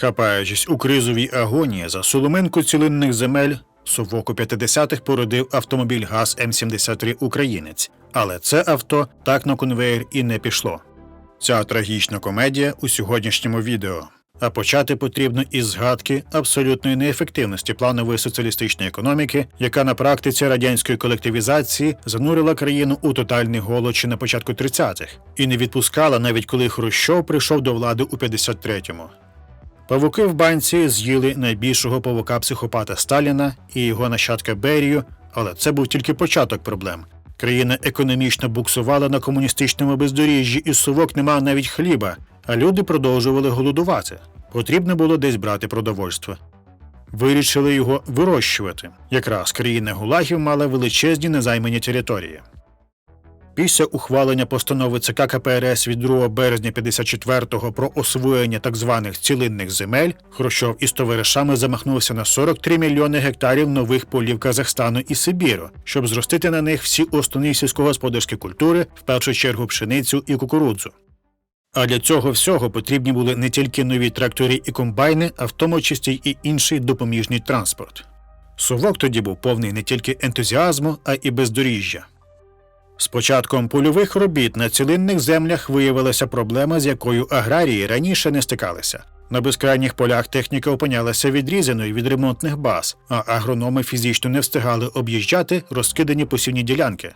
Хапаючись у кризовій агонії за соломинку цілинних земель, совок у 50-х породив автомобіль ГАЗ М73 Українець, але це авто так на конвеєр і не пішло. Ця трагічна комедія у сьогоднішньому відео. А почати потрібно із згадки абсолютної неефективності планової соціалістичної економіки, яка на практиці радянської колективізації занурила країну у тотальний голод ще на початку 30-х і не відпускала навіть коли Хрущов прийшов до влади у 53-му. Павуки в банці з'їли найбільшого павука психопата Сталіна і його нащадка Берію, але це був тільки початок проблем. Країна економічно буксувала на комуністичному бездоріжжі, і совок не мав навіть хліба, а люди продовжували голодувати. Потрібно було десь брати продовольство. Вирішили його вирощувати. Якраз країна гулагів мала величезні незаймані території. Після ухвалення постанови ЦК КПРС від 2 березня 54-го про освоєння так званих цілинних земель, Хрущов із товаришами замахнувся на 43 мільйони гектарів нових полів Казахстану і Сибіру, щоб зростити на них всі основні сільськогосподарські культури, в першу чергу пшеницю і кукурудзу. А для цього всього потрібні були не тільки нові трактори і комбайни, а в тому числі і інший допоміжний транспорт. Совок тоді був повний не тільки ентузіазму, а й бездоріжжя. З початком польових робіт на цілинних землях виявилася проблема, з якою аграрії раніше не стикалися. На безкрайніх полях техніка опинялася відрізаною від ремонтних баз, а агрономи фізично не встигали об'їжджати розкидані посівні ділянки.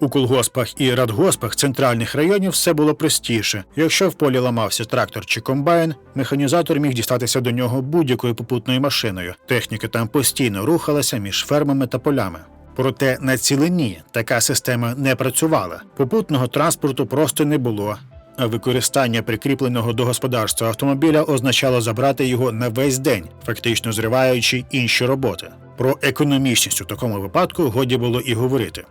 У колгоспах і радгоспах центральних районів все було простіше. Якщо в полі ламався трактор чи комбайн, механізатор міг дістатися до нього будь-якою попутною машиною. Техніка там постійно рухалася між фермами та полями. Проте на цілині така система не працювала. Попутного транспорту просто не було. Використання прикріпленого до господарства автомобіля означало забрати його на весь день, фактично зриваючи інші роботи. Про економічність у такому випадку годі було і говорити.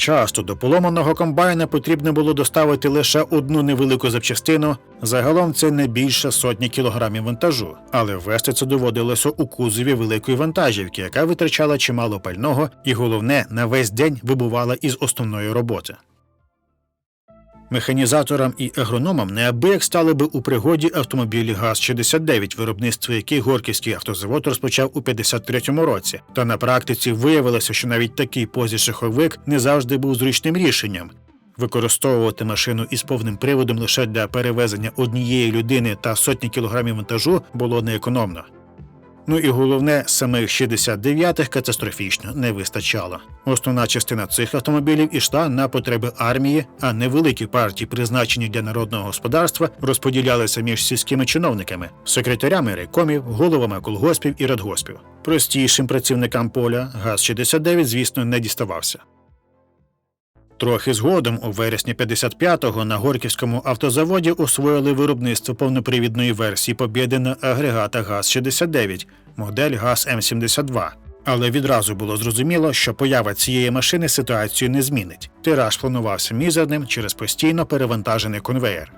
Часто до поломаного комбайна потрібно було доставити лише одну невелику запчастину, загалом це не більше сотні кілограмів вантажу, але вести це доводилося у кузові великої вантажівки, яка витрачала чимало пального і, головне, на весь день вибувала із основної роботи. Механізаторам і агрономам неабияк стали би у пригоді автомобілі ГАЗ-69, виробництво яких Горківський автозавод розпочав у 53-му році. Та на практиці виявилося, що навіть такий позішаховик не завжди був зручним рішенням. Використовувати машину із повним приводом лише для перевезення однієї людини та сотні кілограмів вантажу було неекономно. Ну і головне, самих 69-х катастрофічно не вистачало. Основна частина цих автомобілів ішла на потреби армії, а невеликі партії, призначені для народного господарства, розподілялися між сільськими чиновниками, секретарями райкомів, головами колгоспів і радгоспів. Простішим працівникам поля ГАЗ-69, звісно, не діставався. Трохи згодом, у вересні 55-го на Горківському автозаводі освоїли виробництво повнопривідної версії Побєди на агрегата ГАЗ-69, модель ГАЗ-М72. Але відразу було зрозуміло, що поява цієї машини ситуацію не змінить. Тираж планувався мізерним через постійно перевантажений конвеєр.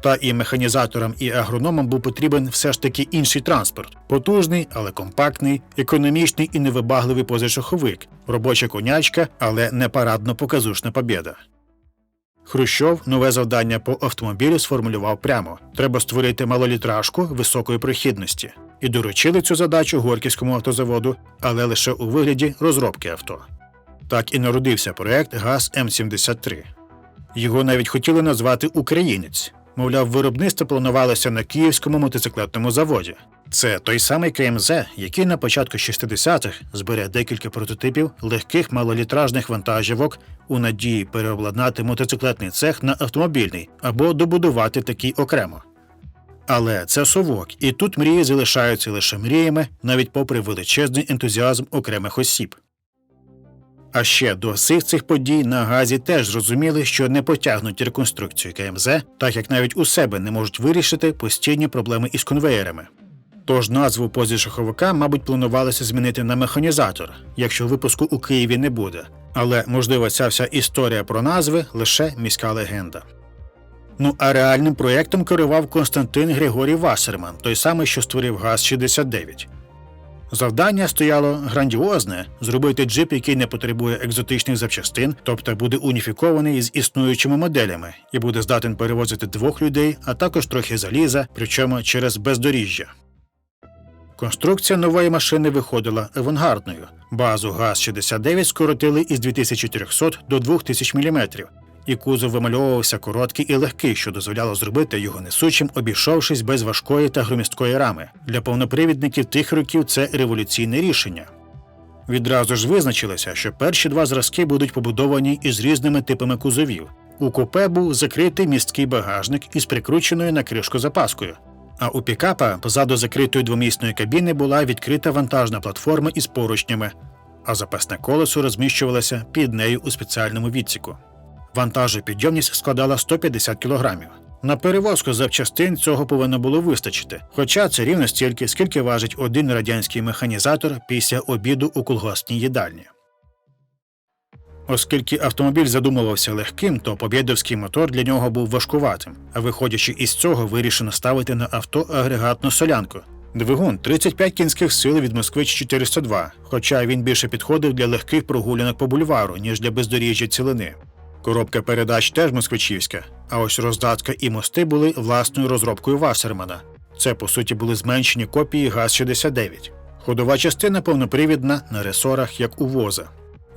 Та і механізаторам, і агрономам був потрібен все ж таки інший транспорт потужний, але компактний, економічний і невибагливий позашаховик, робоча конячка, але не парадно показушна побєда. Хрущов нове завдання по автомобілю сформулював прямо: треба створити малолітражку високої прохідності. І доручили цю задачу Горківському автозаводу, але лише у вигляді розробки авто. Так і народився проект ГАЗ М73. Його навіть хотіли назвати Українець. Мовляв, виробництво планувалося на Київському мотоциклетному заводі. Це той самий КМЗ, який на початку 60-х збере декілька прототипів легких малолітражних вантажівок у надії переобладнати мотоциклетний цех на автомобільний або добудувати такий окремо. Але це совок, і тут мрії залишаються лише мріями, навіть попри величезний ентузіазм окремих осіб. А ще до всіх цих подій на газі теж зрозуміли, що не потягнуть реконструкцію КМЗ, так як навіть у себе не можуть вирішити постійні проблеми із конвеєрами. Тож назву позішаховика, мабуть, планувалося змінити на механізатор, якщо випуску у Києві не буде. Але, можливо, ця вся історія про назви лише міська легенда. Ну а реальним проєктом керував Константин Григорій Вассерман, той самий, що створив ГАЗ-69. Завдання стояло грандіозне зробити джип, який не потребує екзотичних запчастин, тобто буде уніфікований з існуючими моделями і буде здатен перевозити двох людей, а також трохи заліза, причому через бездоріжжя. Конструкція нової машини виходила авангардною. Базу ГАЗ-69 скоротили із 2300 до 2000 мм, і кузов вимальовувався короткий і легкий, що дозволяло зробити його несучим, обійшовшись без важкої та громісткої рами. Для повнопривідників тих років це революційне рішення. Відразу ж визначилося, що перші два зразки будуть побудовані із різними типами кузовів. У купе був закритий місткий багажник із прикрученою на кришку запаскою. А у пікапа позаду закритої двомісної кабіни була відкрита вантажна платформа із поручнями, а запасне колесо розміщувалося під нею у спеціальному відсіку. Вантажопідйомність складала 150 кг. На перевозку запчастин цього повинно було вистачити, хоча це рівно стільки, скільки важить один радянський механізатор після обіду у колгоспній їдальні. Оскільки автомобіль задумувався легким, то побєдовський мотор для нього був важкуватим, а виходячи із цього, вирішено ставити на авто агрегатну солянку. Двигун 35 кінських сил від Москвич 402, хоча він більше підходив для легких прогулянок по бульвару, ніж для бездоріжжя цілини. Коробка передач теж москвичівська, а ось роздатка і мости були власною розробкою Вассермана. Це, по суті, були зменшені копії ГАЗ-69. Ходова частина повнопривідна на ресорах, як у воза.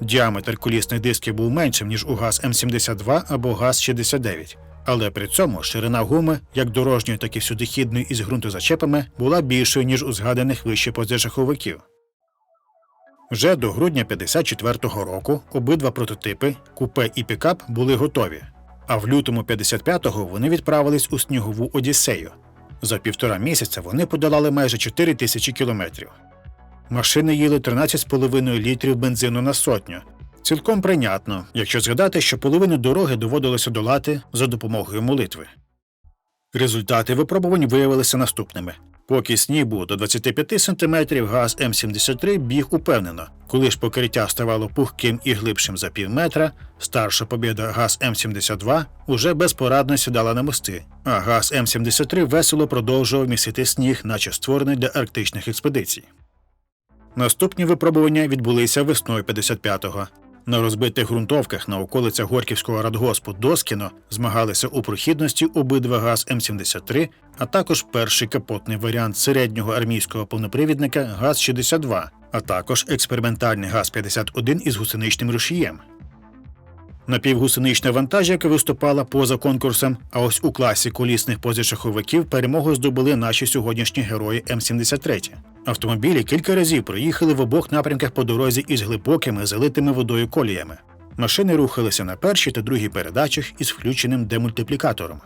Діаметр колісних дисків був меншим, ніж у ГАЗ М72 або ГАЗ-69. Але при цьому ширина гуми, як дорожньої, так і всюдихідної із ґрунтозачепами, була більшою, ніж у згаданих вище позашаховиків. Вже до грудня 54-го року обидва прототипи, купе і пікап, були готові. А в лютому 55-го вони відправились у снігову Одіссею. За півтора місяця вони подолали майже 4 тисячі кілометрів. Машини їли 13,5 літрів бензину на сотню. Цілком прийнятно, якщо згадати, що половину дороги доводилося долати за допомогою молитви. Результати випробувань виявилися наступними. Поки сніг був до 25 см, газ М73 біг упевнено. Коли ж покриття ставало пухким і глибшим за пів метра, старша побіда газ М72 уже безпорадно сідала на мости, а газ М73 весело продовжував місити сніг, наче створений для арктичних експедицій. Наступні випробування відбулися весною 55-го. На розбитих ґрунтовках на околицях Горківського радгоспу Доскіно змагалися у прохідності обидва ГАЗ М73, а також перший капотний варіант середнього армійського повнопривідника ГАЗ-62, а також експериментальний ГАЗ-51 із гусеничним рушієм. Напівгусенична вантажівка виступала поза конкурсом, а ось у класі колісних позашаховиків перемогу здобули наші сьогоднішні герої М73. Автомобілі кілька разів проїхали в обох напрямках по дорозі із глибокими залитими водою коліями. Машини рухалися на першій та другій передачах із включеним демультиплікатором.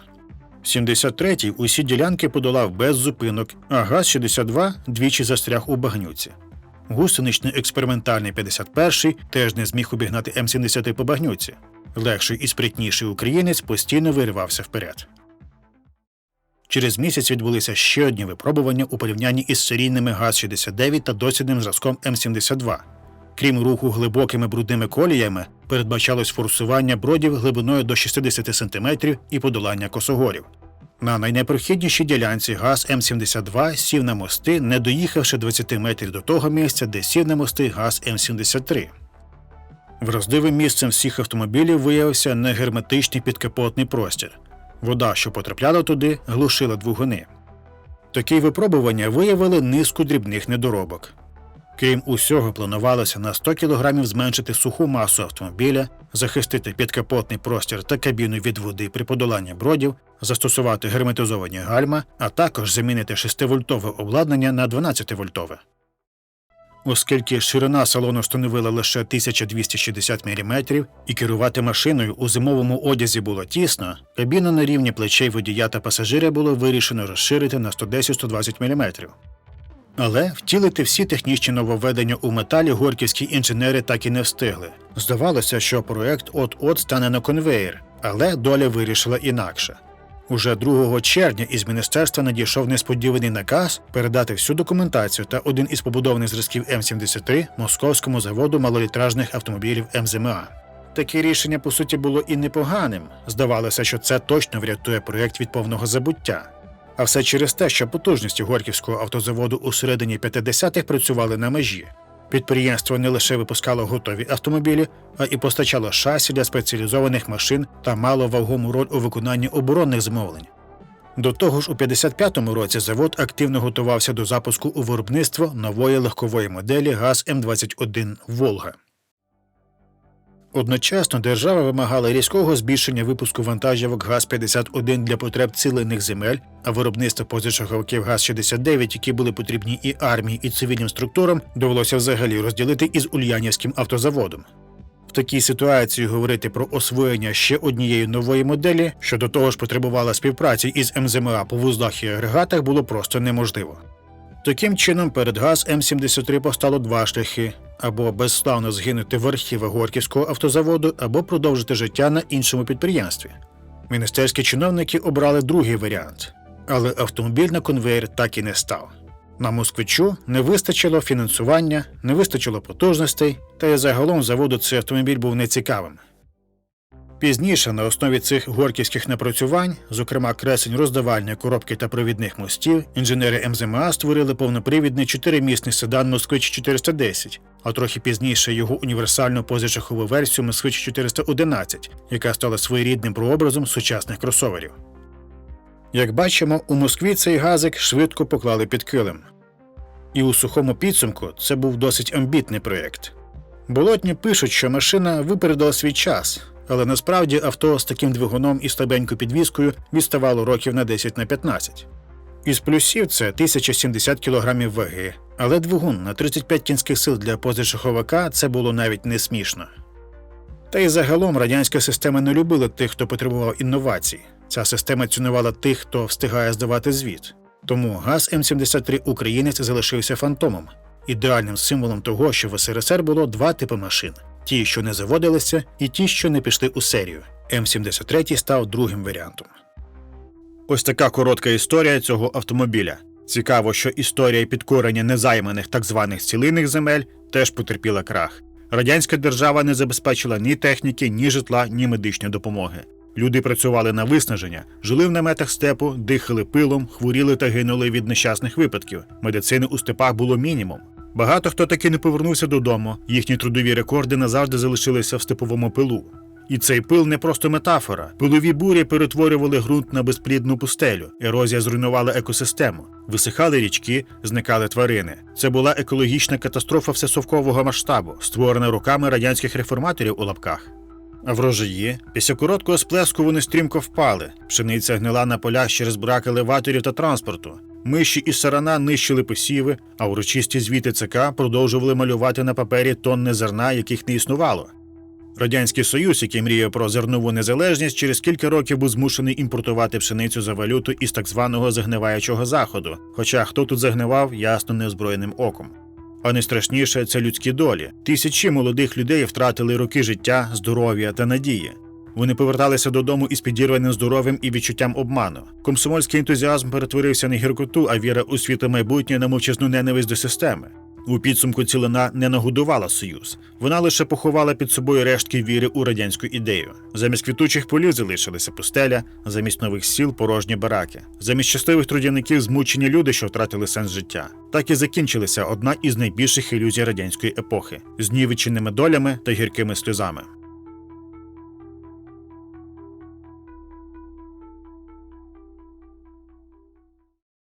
73-й усі ділянки подолав без зупинок, а ГАЗ-62 двічі застряг у багнюці. Гусеничний експериментальний 51-й теж не зміг обігнати М-70 по багнюці. Легший і спритніший українець постійно виривався вперед. Через місяць відбулися ще одні випробування у порівнянні із серійними ГАЗ-69 та дослідним зразком М-72. Крім руху глибокими брудними коліями, передбачалось форсування бродів глибиною до 60 см і подолання косогорів. На найнепрохіднішій ділянці ГАЗ М72 сів на мости, не доїхавши 20 метрів до того місця, де сів на мости ГАЗ М73. Вразливим місцем всіх автомобілів виявився негерметичний підкапотний простір. Вода, що потрапляла туди, глушила двигуни. Такі випробування виявили низку дрібних недоробок. Крім усього, планувалося на 100 кг зменшити суху масу автомобіля, захистити підкапотний простір та кабіну від води при подоланні бродів, застосувати герметизовані гальма, а також замінити 6-вольтове обладнання на 12-вольтове. Оскільки ширина салону становила лише 1260 мм і керувати машиною у зимовому одязі було тісно, кабіну на рівні плечей водія та пасажира було вирішено розширити на 110-120 мм. Але втілити всі технічні нововведення у металі горківські інженери так і не встигли. Здавалося, що проект от-от стане на конвеєр, але доля вирішила інакше. Уже 2 червня із міністерства надійшов несподіваний наказ передати всю документацію та один із побудованих зразків М73 московському заводу малолітражних автомобілів МЗМА. Таке рішення, по суті, було і непоганим. Здавалося, що це точно врятує проєкт від повного забуття. А все через те, що потужності Горківського автозаводу у середині 50-х працювали на межі. Підприємство не лише випускало готові автомобілі, а і постачало шасі для спеціалізованих машин та мало вагому роль у виконанні оборонних замовлень. До того ж, у 55-му році завод активно готувався до запуску у виробництво нової легкової моделі ГАЗ М21 Волга. Одночасно держава вимагала різкого збільшення випуску вантажівок ГАЗ-51 для потреб цілених земель, а виробництво позашаховиків ГАЗ-69, які були потрібні і армії, і цивільним структурам, довелося взагалі розділити із Ульянівським автозаводом. В такій ситуації говорити про освоєння ще однієї нової моделі, що до того ж потребувала співпраці із МЗМА по вузлах і агрегатах, було просто неможливо. Таким чином, перед ГАЗ М73 постало два шляхи: або безславно згинути в архівах Горківського автозаводу, або продовжити життя на іншому підприємстві. Міністерські чиновники обрали другий варіант, але автомобіль на конвейер так і не став. На москвичу не вистачило фінансування, не вистачило потужностей, та й загалом заводу цей автомобіль був нецікавим. Пізніше на основі цих горківських напрацювань, зокрема кресень роздавальної коробки та провідних мостів, інженери МЗМА створили повнопривідний чотиримісний седан Москвич 410, а трохи пізніше його універсальну позашахову версію Москвич 411, яка стала своєрідним прообразом сучасних кросоверів. Як бачимо, у Москві цей газик швидко поклали під килим. І у сухому підсумку це був досить амбітний проєкт. Болотні пишуть, що машина випередила свій час, але насправді авто з таким двигуном і слабенькою підвіскою відставало років на 10 на 15. Із плюсів це 1070 кг ваги, але двигун на 35 кінських сил для позашаховика це було навіть не смішно. Та й загалом радянська система не любила тих, хто потребував інновацій. Ця система цінувала тих, хто встигає здавати звіт. Тому ГАЗ М73 Українець залишився фантомом, ідеальним символом того, що в СРСР було два типи машин: ті, що не заводилися, і ті, що не пішли у серію. М73 став другим варіантом. Ось така коротка історія цього автомобіля. Цікаво, що історія підкорення незайманих так званих цілинних земель теж потерпіла крах. Радянська держава не забезпечила ні техніки, ні житла, ні медичної допомоги. Люди працювали на виснаження, жили в наметах степу, дихали пилом, хворіли та гинули від нещасних випадків. Медицини у степах було мінімум. Багато хто таки не повернувся додому, їхні трудові рекорди назавжди залишилися в степовому пилу. І цей пил не просто метафора. Пилові бурі перетворювали ґрунт на безплідну пустелю, ерозія зруйнувала екосистему, висихали річки, зникали тварини. Це була екологічна катастрофа всесовкового масштабу, створена руками радянських реформаторів у лапках. А врожаї після короткого сплеску вони стрімко впали. Пшениця гнила на полях через брак елеваторів та транспорту. Миші і сарана нищили посіви, а урочисті звіти ЦК продовжували малювати на папері тонни зерна, яких не існувало. Радянський Союз, який мріяв про зернову незалежність, через кілька років був змушений імпортувати пшеницю за валюту із так званого загниваючого заходу. Хоча хто тут загнивав, ясно неозброєним оком. А найстрашніше це людські долі. Тисячі молодих людей втратили роки життя, здоров'я та надії. Вони поверталися додому із підірваним здоров'ям і відчуттям обману. Комсомольський ентузіазм перетворився на гіркоту, а віра у світле майбутнє на мовчазну ненависть до системи. У підсумку цілина не нагодувала союз. Вона лише поховала під собою рештки віри у радянську ідею. Замість квітучих полів залишилися пустеля, замість нових сіл порожні бараки, замість щасливих трудівників змучені люди, що втратили сенс життя. Так і закінчилася одна із найбільших ілюзій радянської епохи знівеченими долями та гіркими сльозами.